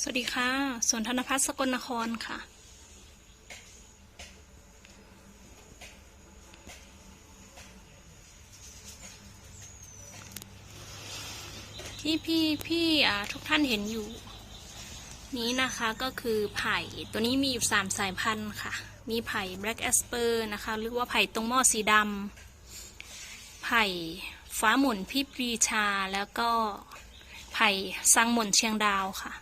สวัสดีค่ะสวนธนพัฒน์สกลนครค่ะ ที่พี่พี่ทุกท่านเห็นอยู่ นี้นะคะก็คือไผ่ตัวนี้มีอยู่สามสายพันธุ์ค่ะ มีไผ่ Black Asper นะคะ หรือว่าไผ่ตรงหม้อสีดำไผ่ฟ้าหมุนพี่ปรีชาแล้วก็ไผ่ซังหมุนเชียงดาวค่ะ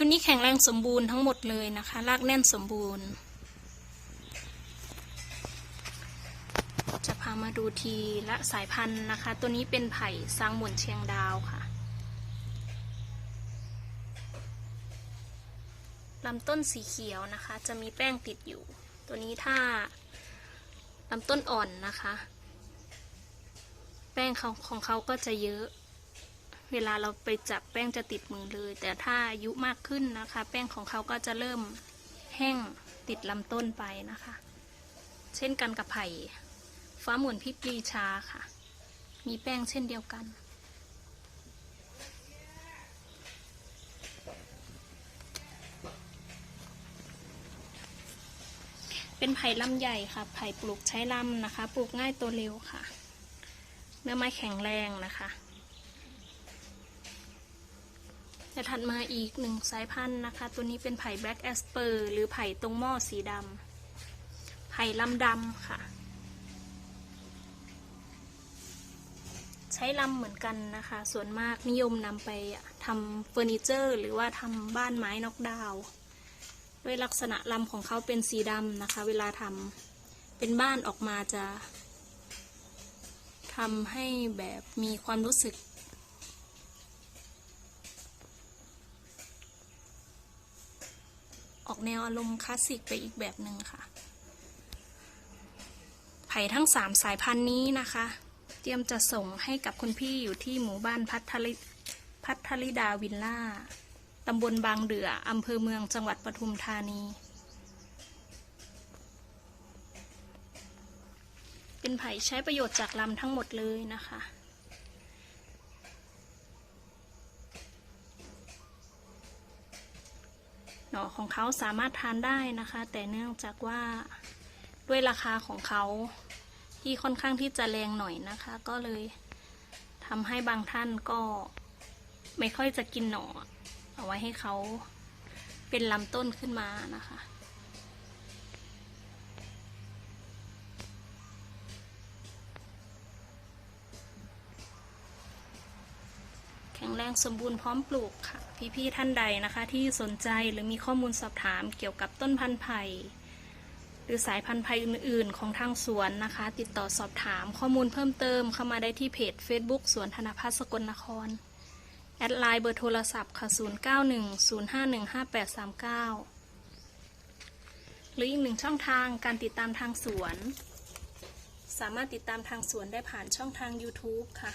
ชุดนี้แข็งแรงสมบูรณ์ทั้งหมดเลยนะคะรากแน่นสมบูรณ์ จะพามาดูทีละสายพันธุ์นะคะ ตัวนี้เป็นไผ่ซางหมุนเชียงดาวค่ะลำต้นสีเขียวนะคะ จะมีแป้งติดอยู่ ตัวนี้ถ้าลำต้นอ่อนนะคะ แป้งของของเขาก็จะเยอะ เวลาเราไปจับแป้งจะติดมือเลย แต่ถ้าอายุมากขึ้นนะคะ แป้งของเขาก็จะเริ่มแห้งติดลำต้นไปนะคะ เช่นกันกับไผ่ฟ้าหมุนพิปรีชาค่ะ มีแป้งเช่นเดียวกัน เป็นไผ่ลำใหญ่ค่ะ ไผ่ปลูกใช้ลำนะคะ ปลูกง่ายตัวเร็วค่ะ เนื้อไม้แข็งแรงนะคะ จะถัดมาอีกหนึ่งสายพันธุ์นะคะ ตัวนี้เป็นไผ่ Black Asper หรือไผ่ตรงหม้อสีดำไผ่ลำดำค่ะ ใช้ลำเหมือนกันนะคะ ส่วนมากนิยมนำไปทำเฟอร์นิเจอร์ หรือว่าทำบ้านไม้นอกดาวด้วยลักษณะลำของเขาเป็นสีดำนะคะ เวลาทำเป็นบ้านออกมาจะทำให้แบบมีความรู้สึก ออกแนวอารมณ์คลาสสิกไปอีกแบบหนึ่งค่ะ ไผ่ทั้งสามสายพันธุ์นี้นะคะ เตรียมจะส่งให้กับคุณพี่อยู่ที่หมู่บ้านพัทลิพัทลิดาวิลล่าตำบลบางเดืออำเภอเมืองจังหวัดปทุมธานี เป็นไผ่ใช้ประโยชน์จากลำทั้งหมดเลยนะคะ หน่อของเขาสามารถทานได้นะคะ แต่เนื่องจากว่าด้วยราคาของเขาที่ค่อนข้างที่จะแรงหน่อยนะคะ ก็เลยทำให้บางท่านก็ไม่ค่อยจะกินหน่อ เอาไว้ให้เขาเป็นลำต้นขึ้นมานะคะ ข็งแรงสมบูรณ์พร้อมปลูกค่ะ พี่ๆท่านใดนะคะ ที่สนใจหรือมีข้อมูลสอบถามเกี่ยวกับต้นพันธุ์ไผ่หรือสายพันธุ์ไผ่อื่น ๆ ของทางสวนนะคะ ติดต่อสอบถามข้อมูลเพิ่มเติมเข้ามาได้ที่เพจ Facebook สวนธนพัฒน์สกลนคร แอดไลน์เบอร์โทรศัพท์ค่ะ 0910515839 หรืออีกหนึ่งช่องทางการติดตามทางสวน สามารถติดตามทางสวนได้ผ่านช่องทาง YouTube ค่ะ